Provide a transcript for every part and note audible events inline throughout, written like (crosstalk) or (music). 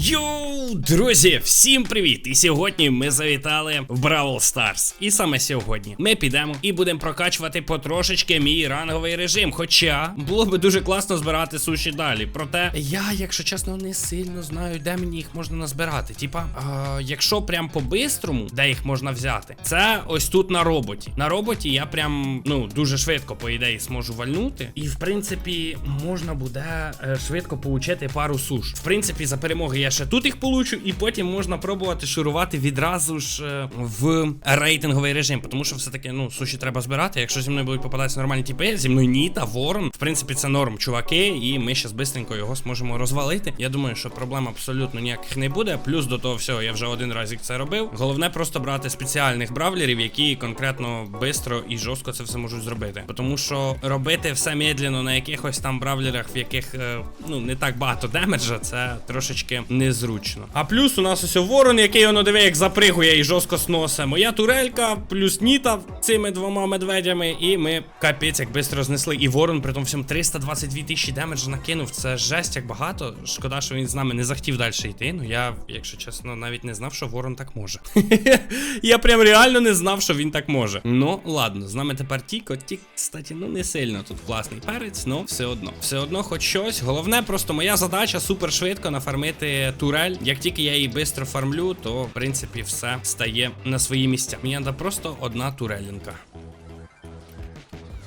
Йоу, друзі, всім привіт! І сьогодні ми завітали в Бравл Старс. І саме сьогодні ми підемо і будемо прокачувати потрошечки мій ранговий режим. Хоча було би дуже класно збирати суші далі. Проте я, якщо чесно, не сильно знаю, де мені їх можна назбирати. Типа, а, якщо прям по-бистрому, де їх можна взяти, це ось тут на роботі. На роботі я прям ну дуже швидко, по ідеї, зможу вальнути. І в принципі, можна буде е, швидко получити пару суш. В принципі, за перемоги я ще тут їх получу, і потім можна пробувати шурувати відразу ж е, в рейтинговий режим. Тому що все-таки, ну, суші треба збирати. Якщо зі мною будуть попадатися нормальні тіпи, зі мною Ніта, Ворон. В принципі, це норм, чуваки, і ми ще бистренько його зможемо розвалити. Я думаю, що проблем абсолютно ніяких не буде. Плюс до того всього, я вже один разик це робив. Головне просто брати спеціальних бравлерів, які конкретно бистро і жорстко це все можуть зробити. Тому що робити все медленно на якихось там бравлерах, в яких е, ну не так багато демеджа, це трошечки незручно. А плюс у нас ось ворон, який воно диви, як запригує і жорстко сносе. Моя турелька, плюс Ніта цими двома медведями, і ми капець як бистро знесли. І ворон, при тому всьому 322 тисячі демеджа накинув. Це жесть як багато. Шкода, що він з нами не захотів далі йти. Ну я, якщо чесно, навіть не знав, що ворон так може. (laughs) Я прям реально не знав, що він так може. Ну, ладно, з нами тепер Тіко. Тік, кстати, ну не сильно тут класний перець, ну все одно. Все одно, хоч щось. Головне, просто моя задача супер швидко нафармити турель. Як тільки я її швидко фармлю, то в принципі все стає на свої місця. Мені треба просто одна турелінка.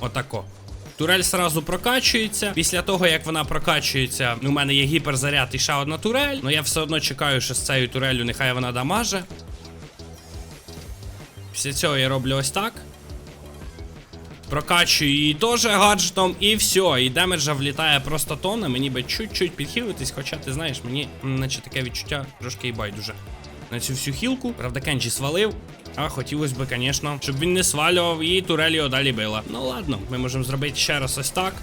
Отако. Турель сразу прокачується. Після того, як вона прокачується, у мене є гіперзаряд і ще одна турель. Ну я все одно чекаю, що з цією турелью нехай вона дамаже. Після цього я роблю ось так. Прокачую її теж гаджетом, і все. І демеджа влітає просто тонна. Мені би чуть-чуть підхилитись, хоча ти знаєш, мені наче таке відчуття трошки і байдуже. На цю всю хілку. Правда, Кенджі свалив. А хотілося б, звісно, щоб він не свалював і турелі далі била. Ну ладно, ми можемо зробити ще раз ось так.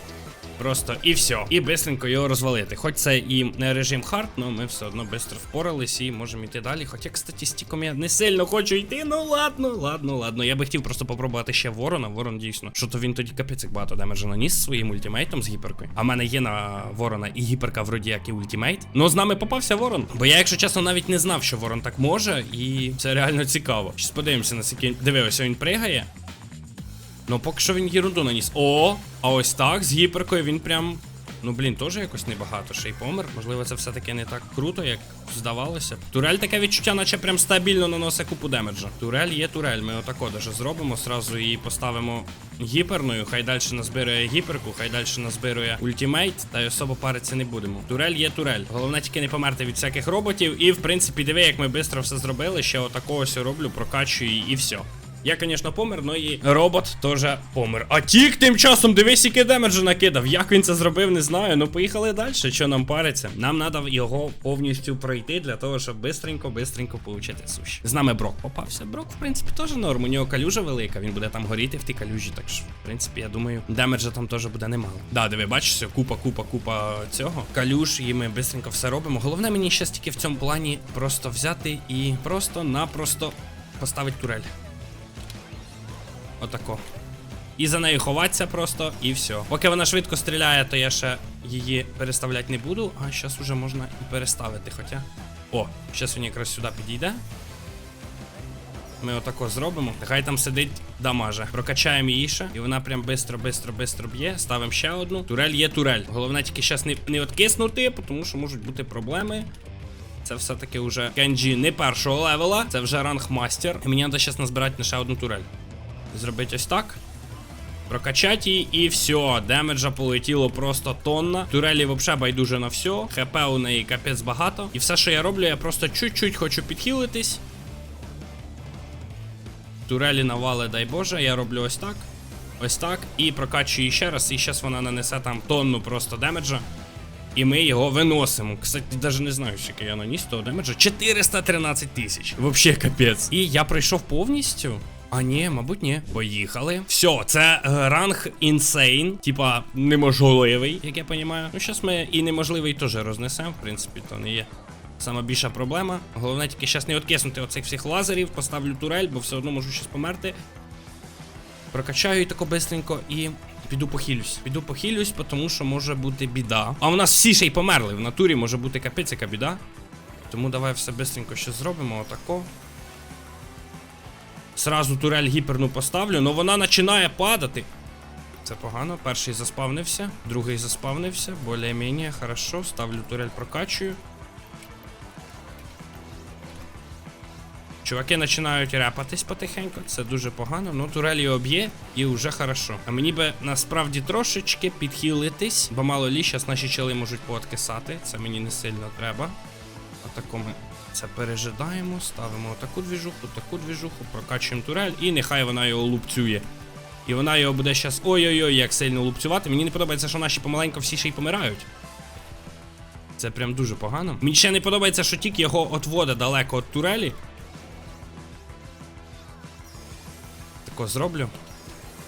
Просто і все. І бистренько його розвалити. Хоч це і не режим хард, але ми все одно швидко впорались і можемо йти далі. Хоча, кстати, стіком я не сильно хочу йти. Ну ладно, ладно, ладно. Я би хотів просто попробувати ще ворона. Ворон дійсно. Що то він тоді капець як багато демеджа наніс своїм ультимейтом з гіперкою. А в мене є на ворона і гіперка вроді як і ультимейт. Ну з нами попався ворон. Бо я, якщо чесно, навіть не знав, що ворон так може, і це реально цікаво. Щас подивимося, наскільки. Диви, ось він пригає. Ну, поки що він єрунду наніс. О, а ось так, з гіперкою він прям. Ну, блін, теж якось небагато. Ще й помер. Можливо, це все-таки не так круто, як здавалося. Турель таке відчуття, наче прям стабільно наносить купу демеджа. Турель є турель. Ми отако даже зробимо. Сразу її поставимо гіперною. Хай далі назбирує гіперку, хай далі назбирує ультимейт, та й особо паритися не будемо. Турель є турель. Головне тільки не померти від всяких роботів. І в принципі, диви, як ми швидко все зробили. Ще отакого ось роблю, прокачую і все. Я, звісно, помер, но і робот теж помер. А тік тим часом дивись, який демеджа накидав. Як він це зробив, не знаю. Ну поїхали далі. Що нам париться? Нам треба його повністю пройти для того, щоб бистренько, бистренько получити суші. З нами Брок попався. Брок, в принципі, теж норм. У нього калюжа велика. Він буде там горіти в тій калюжі. Так що, в принципі, я думаю, демеджа там теж буде немало. Да, диви, бачиш, купа, купа, купа цього. Калюж, і ми бистренько все робимо. Головне мені ще тільки в цьому плані просто взяти і просто-напросто поставити турель. Отако. І за нею ховатися просто, і все. Поки вона швидко стріляє, то я ще її переставляти не буду. А зараз вже можна і переставити. Хоча. О, зараз він якраз сюди підійде. Ми отако зробимо. Хай там сидить дамаже. Прокачаємо її ще. І вона прям бистро, бистро, бистро б'є. Ставимо ще одну. Турель є турель. Головне тільки зараз не, не откиснути, тому що можуть бути проблеми. Це все-таки вже Кенджі не першого левела, це вже ранг мастер. І мені треба зараз назбирати на ще одну турель. Зробити ось так. Прокачати її і все. Демеджа полетіло просто тонна. Турелі взагалі байдуже на все. ХП у неї капець багато. І все, що я роблю, я просто чуть-чуть хочу підхилитись. Турелі навали, дай Боже, я роблю ось так. Ось так. І прокачую ще раз. І зараз вона нанесе там тонну просто демеджа. І ми його виносимо. Кстати, навіть не знаю, скільки я наніс того демеджа. 413 тисяч. Вообще капець. І я пройшов повністю. А ні, мабуть, ні. Поїхали. Все, це е, ранг інсейн, типа неможливий, як я розумію. Ну, зараз ми і неможливий теж рознесемо, в принципі, то не є. Сама більша проблема. Головне тільки зараз не откиснути оцих всіх лазерів, поставлю турель, бо все одно можу щас померти. Прокачаю її тако бистренько і піду похилюсь. Піду похилюсь, тому що може бути біда. А у нас всі ще й померли. В натурі може бути капець, яка біда. Тому давай все бистренько ще зробимо. Отако. Сразу турель гіперну поставлю, але вона починає падати. Це погано. Перший заспавнився, другий заспавнився. Более-менее, хорошо. Ставлю турель, прокачую. Чуваки починають репатись потихеньку, це дуже погано. Ну, турель його б'є і вже хорошо. А мені би насправді трошечки підхилитись, бо мало лі, зараз наші чели можуть пооткисати. Це мені не сильно треба. Отако це пережидаємо, ставимо таку двіжуху, таку двіжуху, прокачуємо турель, і нехай вона його лупцює. І вона його буде зараз ой-ой-ой, як сильно лупцювати. Мені не подобається, що наші помаленько всі ще й помирають. Це прям дуже погано. Мені ще не подобається, що тік його отводить далеко від турелі. Тако зроблю.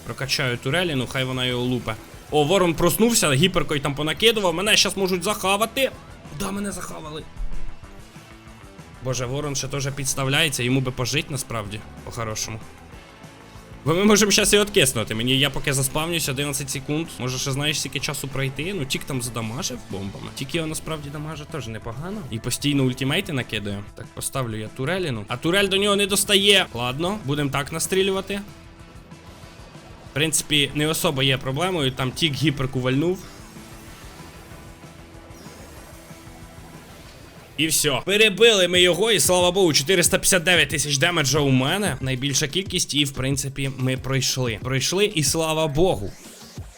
Прокачаю турелі, ну хай вона його лупе. О, ворон проснувся, гіперкой там понакидував. Мене зараз можуть захавати. Да, мене захавали. Боже, ворон ще теж підставляється, йому би пожити насправді, по-хорошому. Бо ми можемо зараз і откиснути. Мені я поки заспавнюсь 11 секунд. Може ще знаєш скільки часу пройти. Ну тік там задамажив бомбами. Тік його насправді дамажить теж непогано. І постійно ультимейти накидає. Так, поставлю я туреліну. А турель до нього не достає. Ладно, будемо так настрілювати. В принципі, не особо є проблемою. Там тік гіперку вальнув. І все. Перебили ми його, і слава Богу, 459 тисяч демеджа у мене. Найбільша кількість, і в принципі ми пройшли. Пройшли, і слава Богу.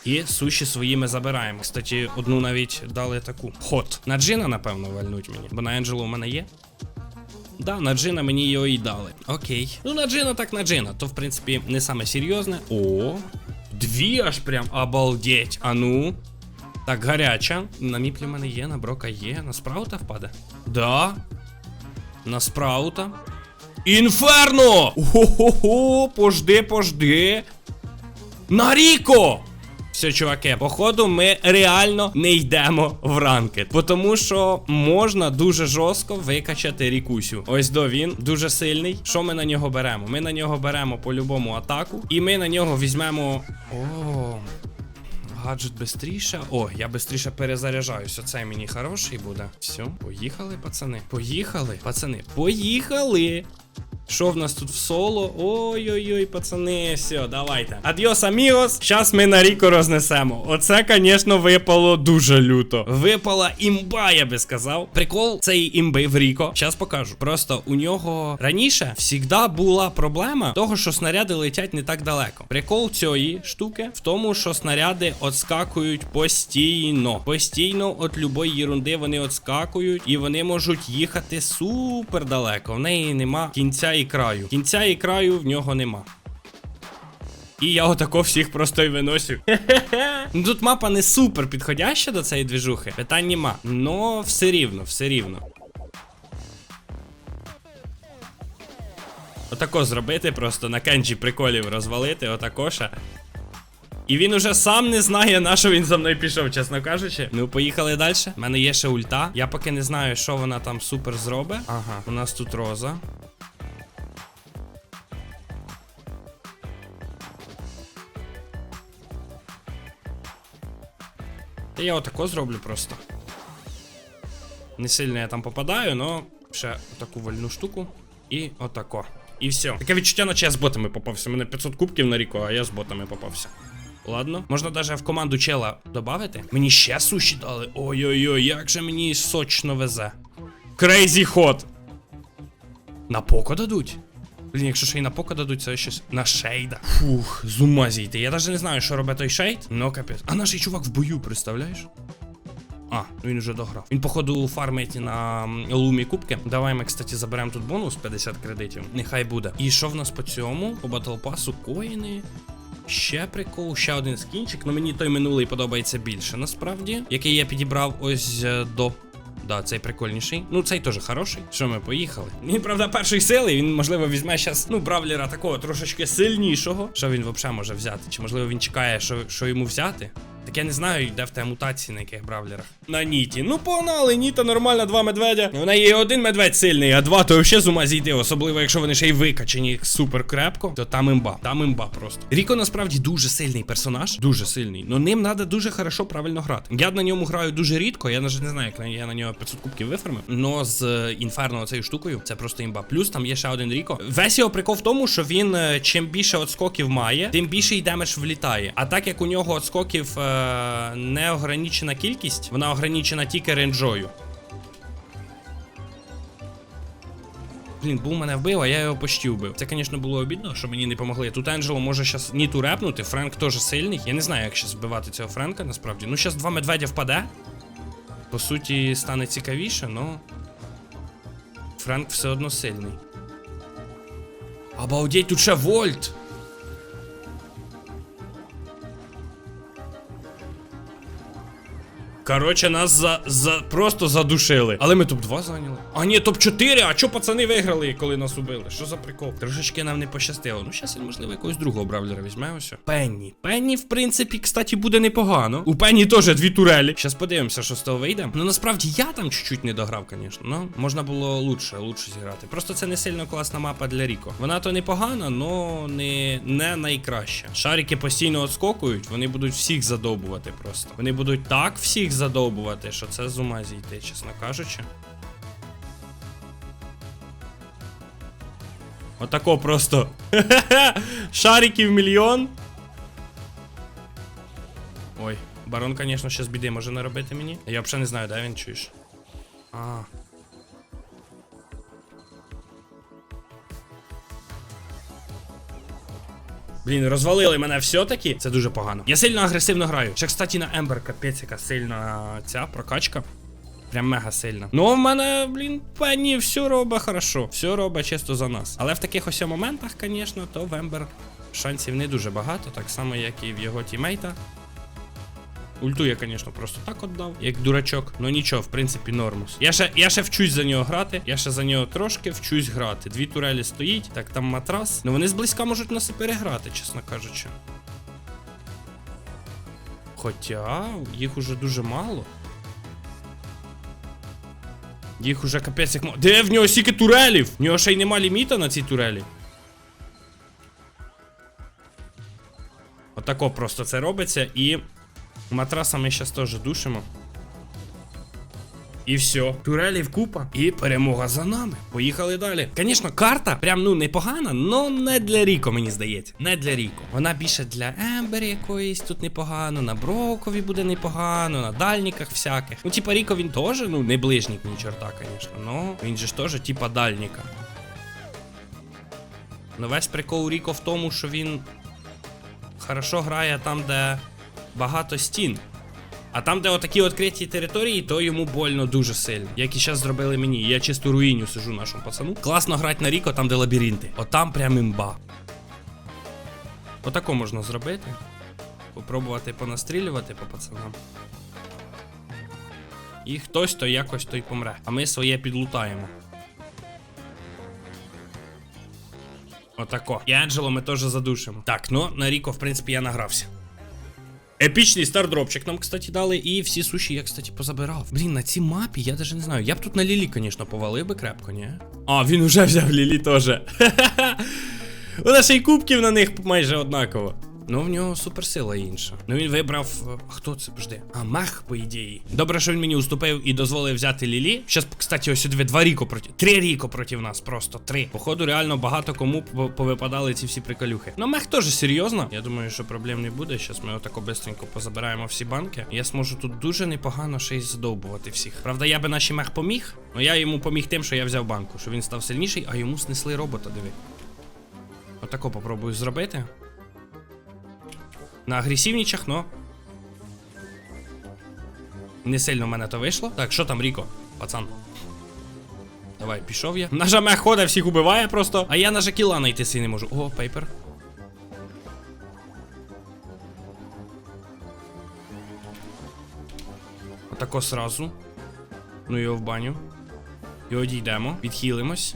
І суші свої ми забираємо. Кстати, одну навіть дали таку. Хот. На джина, напевно, вальнуть мені. Бо на Енджелу у мене є. Да, на джина мені його і дали. Окей. Ну, на джина так на джина. То, в принципі, не саме серйозне. О, дві аж прям обалдеть. А ну. Так, гаряча. На міплі в мене є, на брока є. На спраута впаде? Да. На спраута. Інферно! Ого-го, пожди, пожди. На Ріко! Все, чуваки, походу, ми реально не йдемо в ранкет. Бо Тому що можна дуже жорстко викачати рікусю. Ось до він дуже сильний. Що ми на нього беремо? Ми на нього беремо по-любому атаку. І ми на нього візьмемо. О. Гаджет бистріше. О, я бистріше перезаряджаюсь. Оцей мені хороший буде. Все, поїхали, пацани. Поїхали, пацани. Поїхали. Що в нас тут в соло? Ой-ой-ой, пацани, все, давайте. Адіос, амігос. Щас ми на Ріко рознесемо. Оце, звісно, випало дуже люто. Випала імба, я би сказав. Прикол цієї імби в Ріко. Щас покажу. Просто у нього раніше завжди була проблема того, що снаряди летять не так далеко. Прикол цієї штуки в тому, що снаряди отскакують постійно. Постійно від любої єрунди вони отскакують і вони можуть їхати супер далеко. В неї нема кінця і краю. Кінця і краю в нього нема. І я отако всіх просто й виносю. (laughs) ну тут мапа не супер підходяща до цієї двіжухи. Питань нема. Но все рівно, все рівно. Отако зробити, просто на кенджі приколів розвалити, отако ще. І він уже сам не знає, на що він за мною пішов, чесно кажучи. Ну, поїхали далі. У мене є ще ульта. Я поки не знаю, що вона там супер зробить. Ага, у нас тут роза. Я отако зроблю просто. Не сильно я там попадаю, но ще таку вольну штуку. І отако. І все. Таке відчуття, наче я з ботами попався. У мене 500 кубків на ріку, а я з ботами попався. Ладно. Можна навіть в команду чела додати. Мені ще суші дали. Ой-ой-ой, як же мені сочно везе. Крейзі ход. На поко дадуть. Блін, якщо ще й на поко дадуть, це щось на шейда. Фух, з ума зійти. Я навіть не знаю, що робить той шейд. Ну капець. А наш чувак в бою, представляєш? А, ну він уже дограв. Він, походу, фармить на лумі кубки. Давай ми, кстати, заберемо тут бонус 50 кредитів. Нехай буде. І що в нас по цьому? По батл пасу коїни. Ще прикол, ще один скінчик. Ну мені той минулий подобається більше, насправді. Який я підібрав ось е, до. Да, цей прикольніший. Ну, цей теж хороший. Що ми поїхали? Він, правда, першої сили. Він, можливо, візьме зараз, ну, бравлера такого трошечки сильнішого. Що він взагалі може взяти? Чи можливо він чекає, що, що йому взяти? Так я не знаю, де в тебе мутації, на яких бравлерах. На Ніті. Ну погнали, Ніта нормальна, два медведя. У неї один медведь сильний, а два то взагалі з ума зійти. Особливо, якщо вони ще й викачені супер крепко, то там імба. Там імба просто. Ріко насправді дуже сильний персонаж, дуже сильний. Но ним треба дуже хорошо правильно грати. Я на ньому граю дуже рідко. Я навіть не знаю, як я на нього 500 кубків вифармив. Но з е, інферно цією штукою це просто імба. Плюс там є ще один Ріко. Весь його прикол в тому, що він е, чим більше отскоків має, тим більше й демедж влітає. А так як у нього отскоків е, не ограничена кількість, вона ограничена тільки ренджою. Блін, був мене вбив, а я його почти вбив. Це, звісно, було обідно, що мені не помогли. Тут Енджело може зараз Ніту репнути, Френк теж сильний. Я не знаю, як зараз вбивати цього Френка, насправді. Ну, зараз два медведя впаде. По суті, стане цікавіше, но. Френк все одно сильний. Обалдеть, тут ще Вольт! Короче, нас за, за просто задушили. Але ми топ-2 зайняли. А ні, топ-4. А чо пацани виграли, коли нас убили? Що за прикол? Трошечки нам не пощастило. Ну, зараз, можливо, якогось другого бравлера візьмемо. все. Пенні. Пенні, в принципі, кстати, буде непогано. У Пенні теж дві турелі. Зараз подивимося, що з того вийде. Ну насправді я там чуть-чуть не дограв, звісно. Ну, можна було лучше, лучше зіграти. Просто це не сильно класна мапа для Ріко. Вона то непогана, но не, не найкраща. Шарики постійно отскокують, вони будуть всіх задовбувати просто. Вони будуть так всіх задовбувати, що це з ума зійти, чесно кажучи. Отако просто. (laughs) Шариків мільйон. Ой, барон, звісно, щас біди може наробити мені. Я взагалі не знаю, де він чуєш. А. Блін, розвалили мене все-таки. Це дуже погано. Я сильно агресивно граю. Ще, кстати, на Ембер капець, яка сильна ця прокачка. Прям мега сильна. Ну, в мене, блін, пені, все робить хорошо. Все робить чисто за нас. Але в таких ось моментах, звісно, то в Ембер шансів не дуже багато, так само, як і в його тімейта. Ульту я, звісно, просто так отдав, як дурачок. Ну нічого, в принципі, нормус. Я ще, я ще вчусь за нього грати. Я ще за нього трошки вчусь грати. Дві турелі стоїть, так там матрас. Ну вони зблизька можуть нас і переграти, чесно кажучи. Хоча їх уже дуже мало. Їх уже капець як мало. Де в нього стільки турелів? В нього ще й нема ліміта на цій турелі. Отако просто це робиться і. Матраса ми зараз теж душимо. І все. Турелів купа. І перемога за нами. Поїхали далі. Звісно, карта прям ну непогана, але не для Ріко, мені здається. Не для Ріко. Вона більше для Ембер якоїсь тут непогано, на Брокові буде непогано, на дальніках всяких. Ну, типа Ріко він теж, ну, не ближнік ні чорта, звісно. Ну, він же ж теж, типа дальніка. Ну, весь прикол Ріко в тому, що він хорошо грає там, де багато стін. А там, де отакі відкриті території, то йому больно дуже сильно. Як і зараз зробили мені. Я чисто руїню сижу нашому пацану. Класно грати на Ріко, там, де лабіринти. Отам прям імба. Отако можна зробити. Попробувати понастрілювати по пацанам. І хтось то якось то й помре. А ми своє підлутаємо. Отако. І Анджело ми теж задушимо. Так, ну на Ріко, в принципі, я награвся. Епічний стардропчик нам, кстати, дали, і всі суші я, кстати, позабирав. Блін, на цій мапі я даже не знаю. Я б тут на Лілі, звісно, повалив би крепко, ні? А, він уже взяв Лілі теж. (laughs) У нас й кубків на них майже однаково. Ну, в нього суперсила інша. Ну він вибрав. е, Хто це Пожди? А, мах, по ідеї. Добре, що він мені уступив і дозволив взяти Лілі. Щас, кстати, ось дві два Ріко проти. Три Ріко проти нас, просто три. Походу, реально багато кому повипадали ці всі приколюхи. Ну, мех теж серйозно. Я думаю, що проблем не буде. Щас ми отако бистренько позабираємо всі банки. Я зможу тут дуже непогано ще й задовбувати всіх. Правда, я би наші мех поміг. але я йому поміг тим, що я взяв банку, що він став сильніший, а йому снесли робота, диви. Отако попробую зробити. На агресивнічах, но. Не сильно в мене то вийшло. Так, що там, Ріко? Пацан. Давай, пішов я. Наша мех ходить, всіх убиває просто. А я наже кіла знайти свій не можу. О, пейпер. Отако сразу. Ну його в баню. І одійдемо, відхилимось.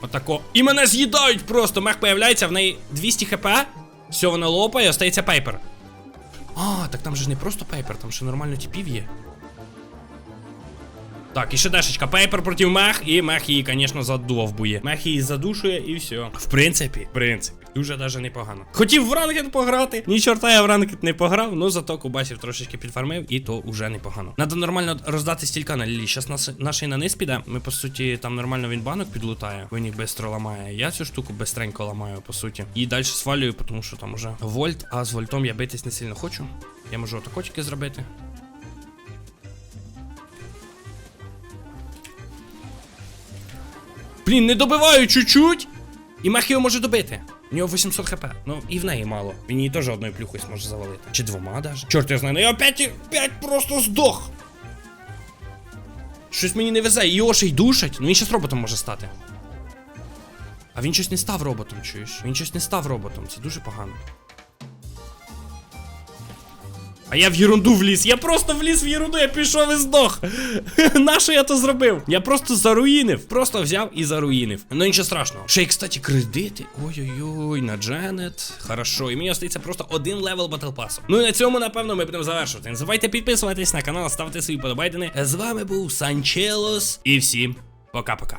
Отако. І мене з'їдають просто. Мех появляється, в неї 200 хп. Все, вона лопає, остається пейпер. А, так там же ж не просто пейпер, там ще нормально типів є. Так, і ще дешечка. Пейпер проти мех, і мех її, звісно, задовбує. Мех її задушує і все. В принципі, в принципі, дуже даже непогано. Хотів в ранкет пограти. Ні чорта я в ранкет не пограв, ну зато кубасів трошечки підфармив, і то уже непогано. Надо нормально роздати стілька на лілі. Щас нас наш на низ піде. Ми, по суті, там нормально він банок підлутає. Він їх бистро ламає. Я цю штуку бистренько ламаю, по суті. І далі свалюю, тому що там уже вольт, а з вольтом я битись не сильно хочу. Я можу отако зробити. Блін, не добиваю чуть-чуть. І мех його може добити. У нього 800 хп. Ну і в неї мало. Він її теж одною плюхою зможе завалити. Чи двома даже. Чорт, я знаю, ну я опять, опять просто здох. Щось мені не везе, його ще й душать. Ну він щас роботом може стати. А він щось не став роботом, чуєш? Він щось не став роботом, це дуже погано. А я в єрунду вліз. Я просто вліз в єрунду, я пішов і здох. (laughs) Нащо я то зробив? Я просто заруїнив. Просто взяв і заруїнив. Ну нічого страшного. Ще й, кстати, кредити. Ой-ой-ой, на Дженет. Хорошо. І мені остається просто один левел батл пасу. Ну і на цьому, напевно, ми будемо завершувати. Не забувайте підписуватись на канал, ставте свої подобайдени. З вами був Санчелос. І всім пока-пока.